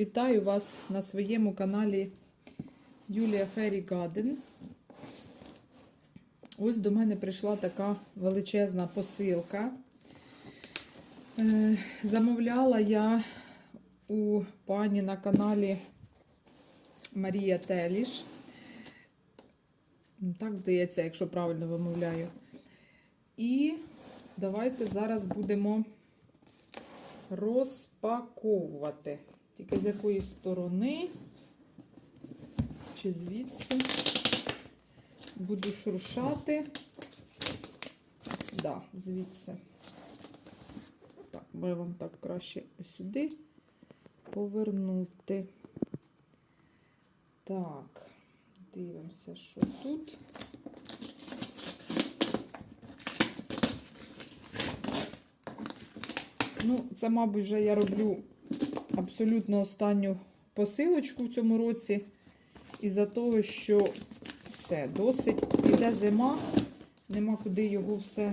Вітаю вас на своєму каналі Юлія Фері Гаден. Ось до мене прийшла така величезна посилка. Е, Замовляла я у пані на каналі Марія Теліш. Так здається, якщо правильно вимовляю. І давайте зараз будемо розпаковувати. Тільки з якої сторони, чи звідси буду шуршати. Да, звідси. Так, ми вам так краще сюди повернути. Так, дивимося, що тут. Ну, це, мабуть, вже я роблю абсолютно останню посилочку в цьому році. Із-за того, що все, досить. Іде зима, нема куди його все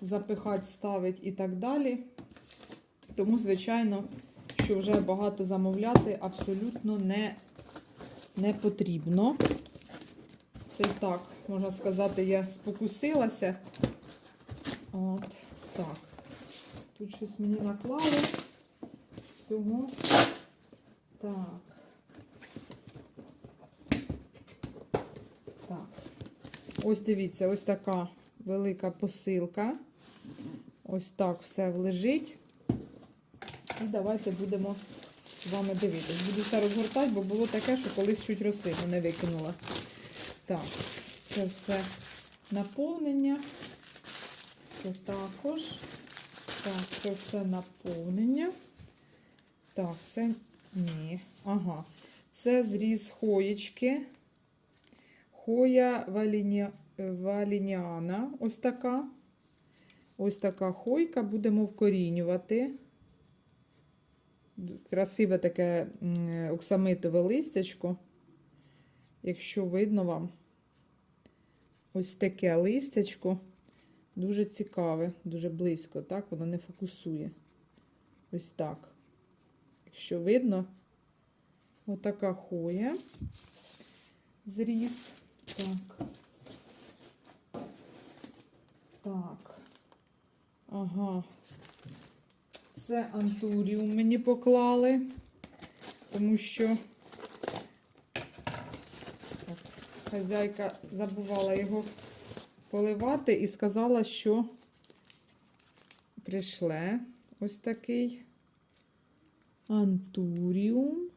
запихати, ставити і так далі. Тому, звичайно, що вже багато замовляти абсолютно не, не потрібно. Це так, можна сказати, я спокусилася. От, так. Тут щось мені наклали. Всього. Так. Так. Ось дивіться, ось така велика посилка. Ось так все лежить. І давайте будемо з вами дивитися. Буду все розгортати, бо було таке, що колись чуть рослину не викинула. Так, це все наповнення. Це також. Так, це все наповнення. Так, це ні. Ага. Це зріз хоєчки. Хоя валіні... валініана. Ось така. Ось така хойка. Будемо вкорінювати. Красиве таке оксамитове листячко. Якщо видно вам, ось таке листячко. Дуже цікаве, дуже близько, так? Воно не фокусує. Ось так. Якщо видно, отака хоя. Зріз. Так. Так. Ага. Це антуріум мені поклали, тому що так, хазяйка забувала його поливати і сказала, що прийшле ось такий антуріум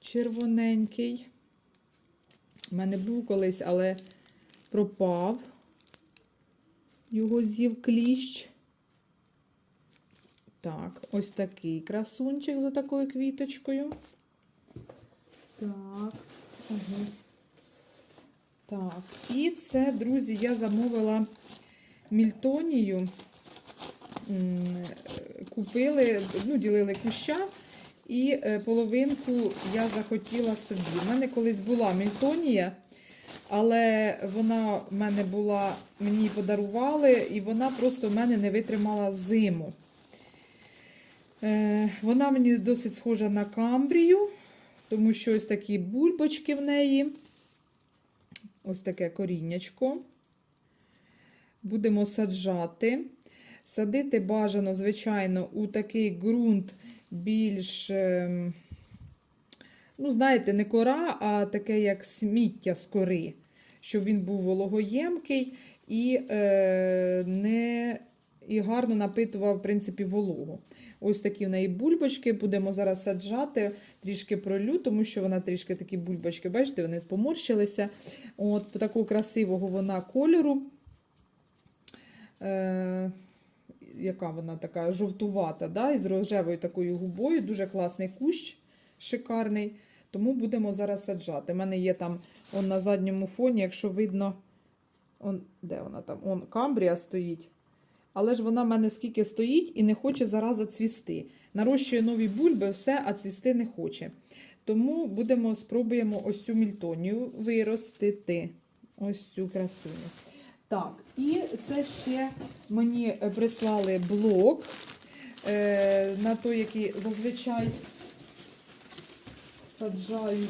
червоненький. У мене був колись, але пропав. Його з'їв кліщ. Так, ось такий красунчик за такою квіточкою. Так, ага. Так, і це, друзі, я замовила мільтонію. Купили, ну, ділили куща, і е, половинку я захотіла собі. У мене колись була мільтонія, але вона в мене була, мені подарували, і вона просто в мене не витримала зиму. Е, Вона мені досить схожа на камбрію, тому що ось такі бульбочки в неї. Ось таке коріннячко. Будемо саджати. Садити бажано, звичайно, у такий ґрунт більш, ем, ну, знаєте, не кора, а таке, як сміття з кори, щоб він був вологоємкий і, е, не, і гарно напитував, в принципі, вологу. Ось такі в неї бульбочки. Будемо зараз саджати, трішки пролю, тому що вона трішки такі бульбочки, бачите, вони поморщилися. От, такого красивого вона кольору. Е, яка вона така жовтувата, да, із рожевою такою губою. Дуже класний кущ, шикарний. Тому будемо зараз саджати. У мене є там он на задньому фоні, якщо видно, он, де вона там? Он камбрія стоїть. Але ж вона в мене скільки стоїть і не хоче зараза цвісти. Нарощує нові бульби, все, а цвісти не хоче. Тому будемо спробуємо ось цю мільтонію виростити. Ось цю красуню. Так, і це ще мені прислали блок. е, на той, який зазвичай саджають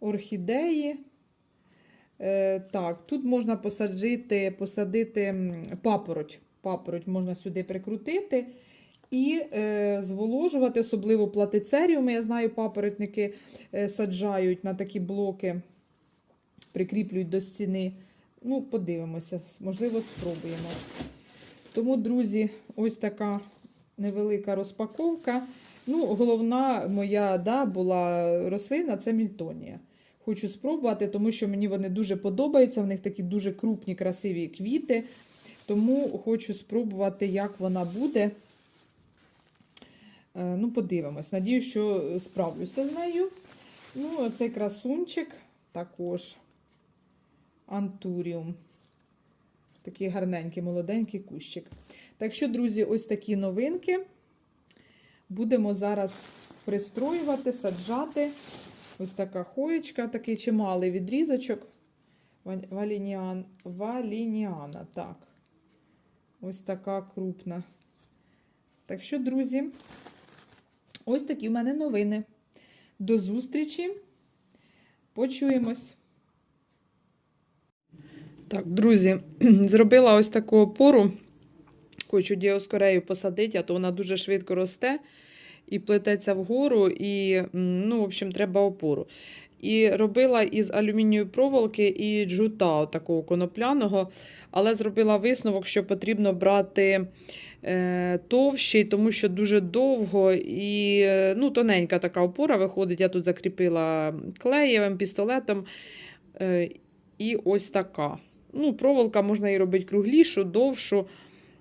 орхідеї. Е, так, тут можна посадити, посадити папороть. Папороть можна сюди прикрутити і е, зволожувати, особливо платицеріуми. Я знаю, папоротники е, саджають на такі блоки, прикріплюють до стіни. Ну, подивимося, можливо, спробуємо. Тому, друзі, ось така невелика розпаковка. Ну, головна моя да, була рослина це мільтонія. Хочу спробувати, тому що мені вони дуже подобаються. В них такі дуже крупні, красиві квіти. Тому хочу спробувати, як вона буде. Е, Ну, подивимось. Надію, що справлюся з нею. Ну, оцей красунчик також антуріум. Такий гарненький, молоденький кущик. Так що, друзі, ось такі новинки. Будемо зараз пристроювати, саджати. Ось така хоєчка, такий чималий відрізочок. Валініан, валініана, так. Ось така крупна. Так що, друзі, ось такі в мене новини. До зустрічі. Почуємось. Так, друзі, зробила ось таку опору. Хочу діоскорею посадити, а то вона дуже швидко росте і плететься вгору, і, ну, в общем, треба опору. І робила із алюмінієвої проволоки і джута, такого конопляного, але зробила висновок, що потрібно брати е, товщий, тому що дуже довго і е, ну, тоненька така опора виходить. Я тут закріпила клеєвим пістолетом. Е, і ось така. Ну, проволока можна і робити круглішу, довшу.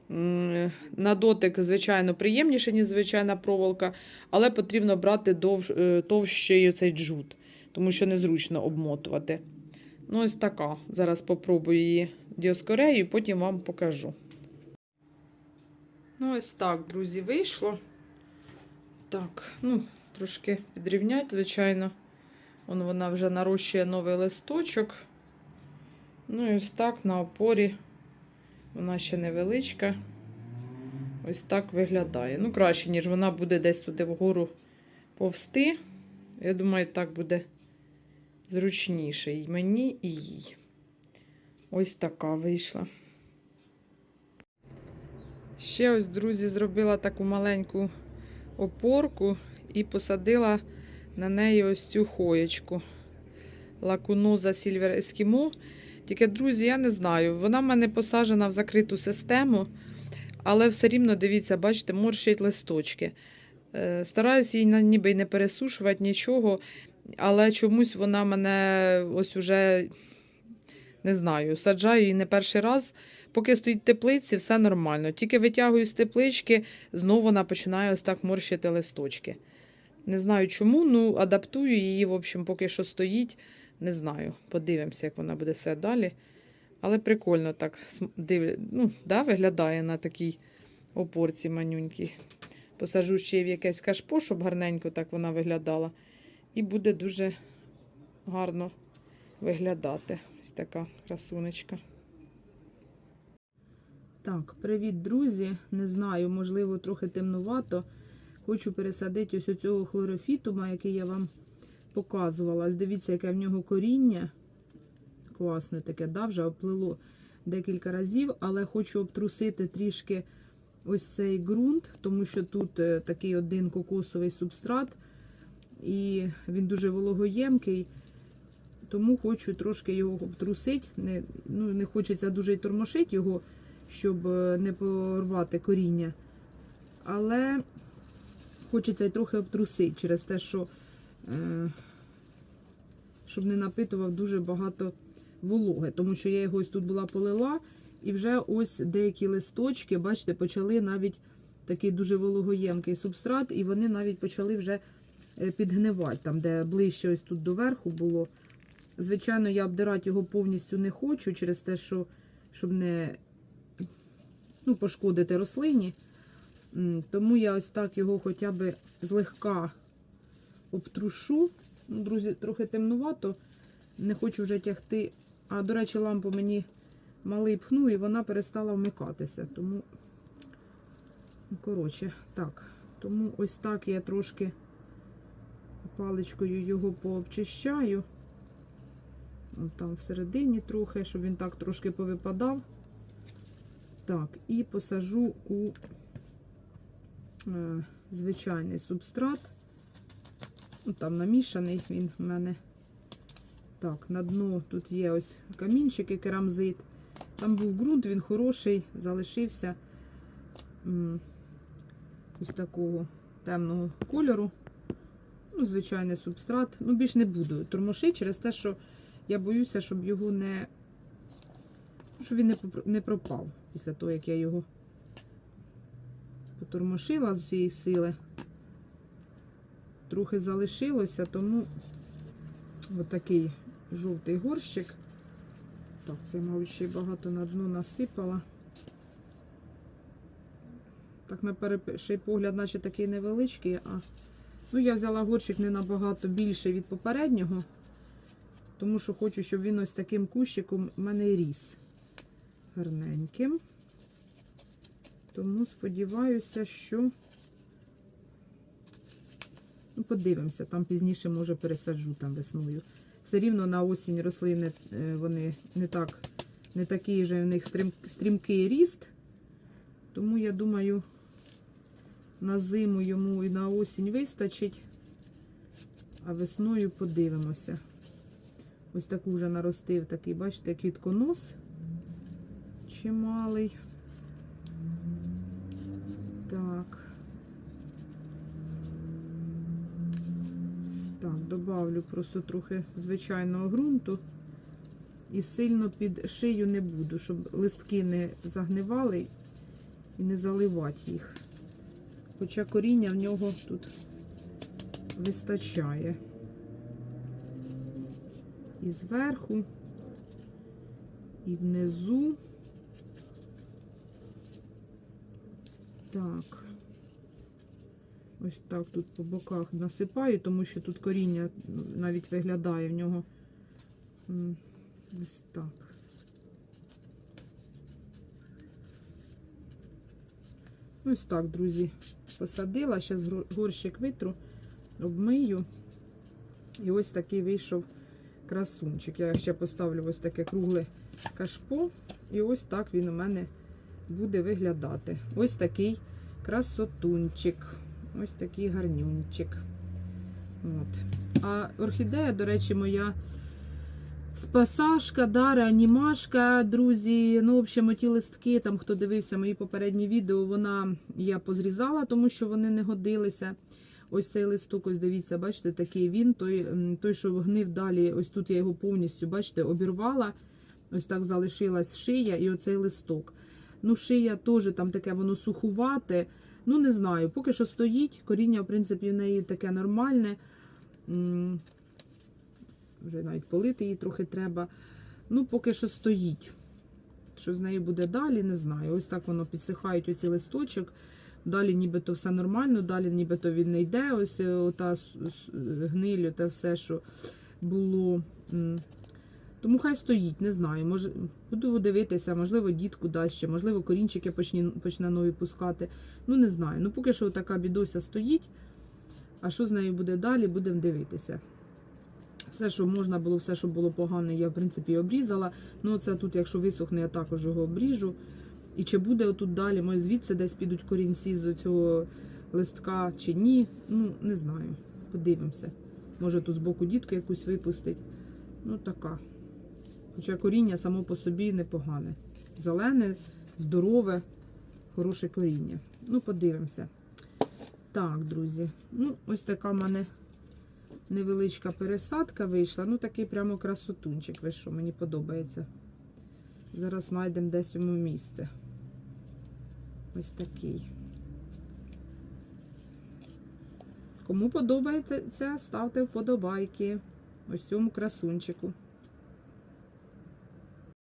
На дотик, звичайно, приємніше, ніж звичайна проволока, але потрібно брати дов, е, товщий цей джут, тому що незручно обмотувати. Ну, ось така. Зараз попробую її діоскорею, потім вам покажу. Ну, ось так, друзі, вийшло. Так, ну, трошки підрівнять, звичайно. Вон вона вже нарощує новий листочок. Ну і ось так на опорі. Вона ще невеличка. Ось так виглядає. Ну, краще, ніж вона буде десь туди вгору повсти. Я думаю, так буде зручніше і мені, і їй. Ось така вийшла. Ще ось, друзі, зробила таку маленьку опорку і посадила на неї ось цю хоєчку. Лакуноза Сільвер Ескімо. Тільки, друзі, я не знаю. Вона в мене посаджена в закриту систему, але все рівно, дивіться, бачите, морщить листочки. Е, Стараюсь її ніби й не пересушувати нічого, але чомусь вона мене ось уже не знаю, саджаю її не перший раз. Поки стоїть в теплиці, все нормально. Тільки витягую з теплички, знову вона починає ось так морщити листочки. Не знаю чому, ну адаптую її, в общем, поки що стоїть. Не знаю. Подивимося, як вона буде все далі. Але прикольно так див... ну, да, виглядає на такій опорці манюнькій. Посажу ще в якесь кашпо, щоб гарненько так вона виглядала. І буде дуже гарно виглядати. Ось така красунечка. Так, привіт, друзі. Не знаю, можливо, трохи темнувато. Хочу пересадити ось оцього хлорофітума, який я вам показувала. Дивіться, яке в нього коріння. Класне таке, да, вже оплило декілька разів, але хочу обтрусити трішки ось цей ґрунт, тому що тут е, такий один кокосовий субстрат, і він дуже вологоємкий. Тому хочу трошки його обтрусити. Не, ну, не хочеться дуже й тормошити його, щоб е, не порвати коріння. Але хочеться й трохи обтрусити через те, що е, щоб не напитував дуже багато вологи. Тому що я його ось тут була полила, і вже ось деякі листочки, бачите, почали навіть такий дуже вологоємкий субстрат, і вони навіть почали вже е, підгнивати, там, де ближче ось тут до верху було. Звичайно, я обдирати його повністю не хочу, через те, що щоб не ну, пошкодити рослині. Тому я ось так його хоча б злегка обтрушу. Ну, друзі, трохи темнувато. Не хочу вже тягти. А, до речі, лампу мені малий пхнув і вона перестала вмикатися. Тому Коротше, так. Тому ось так я трошки паличкою його пообчищаю. От там всередині трохи, щоб він так трошки повипадав. Так, і посажу у е, звичайний субстрат. Ну, там намішаний він в мене. Так, на дно тут є ось камінчики, керамзит. Там був ґрунт, він хороший, залишився ось такого темного кольору. Ну, звичайний субстрат. Ну, більш не буду тормошити через те, що я боюся, щоб його не. щоб він не, пропав після того, як я його потормошила з усієї сили. Трохи залишилося, тому отакий жовтий горщик. Так, це, мабуть, ще багато на дно насипала. Так, на перший погляд, наче такий невеличкий, а ну, я взяла горщик не набагато більший від попереднього, тому що хочу, щоб він ось таким кущиком в мене ріс гарненьким. Тому сподіваюся, що ну, подивимося, там пізніше, може, пересаджу там весною. Все рівно на осінь рослини е, вони не так, не такий вже в них стрім, стрімкий ріст. Тому я думаю, на зиму йому і на осінь вистачить, а весною подивимося. Ось таку вже наростив такий, бачите, квітконос чималий. Так. Так, добавлю просто трохи звичайного ґрунту. І сильно під шию не буду, щоб листки не загнивали і не заливати їх. Хоча коріння в нього тут вистачає. І зверху, і внизу. Так. Ось так тут по боках насипаю, тому що тут коріння ну, навіть виглядає в нього. Ось так. Ось так, друзі, посадила. Зараз горщик витру, обмию. І ось такий вийшов красунчик. Я ще поставлю ось таке кругле кашпо. І ось так він у мене буде виглядати. Ось такий красотунчик. Ось такий гарнюнчик. От. А орхідея, до речі, моя спасашка, да, реанімашка, друзі. Ну, в общем, ті листки, там, хто дивився мої попередні відео, вона я позрізала, тому що вони не годилися. Ось цей листок, ось дивіться, бачите, такий він, той, той, що гнив далі, ось тут я його повністю, бачите, обірвала. Ось так залишилась шия і оцей листок. Ну, шия теж там таке воно сухувате. Ну, не знаю, поки що стоїть. Коріння, в принципі, в неї таке нормальне. Вже навіть полити її трохи треба. Ну, поки що стоїть. Що з нею буде далі, не знаю. Ось так воно підсихають оці листочок. Далі нібито все нормально, далі нібито він не йде. Ось е, с- гниль, те все, що було. Тому хай стоїть, не знаю. Може, буду дивитися, можливо, дітку дасть можливо, корінчики почне, почне нові пускати. Ну, не знаю. Ну, поки що така бідося стоїть. А що з нею буде далі, будемо дивитися. Все, що можна було, все, що було погане, я, в принципі, обрізала. Ну, це тут, якщо висохне, я також його обріжу. І чи буде отут далі, може, звідси десь підуть корінці з цього листка чи ні. Ну, не знаю. Подивимося. Може, тут збоку дітку якусь випустить. Ну, така. Хоча коріння само по собі непогане. Зелене, здорове, хороше коріння. Ну, подивимося. Так, друзі. Ну, ось така в мене невеличка пересадка вийшла. Ну, такий прямо красотунчик. Ви що, мені подобається. Зараз знайдемо десь йому місце. Ось такий. Кому подобається, ставте вподобайки ось цьому красунчику.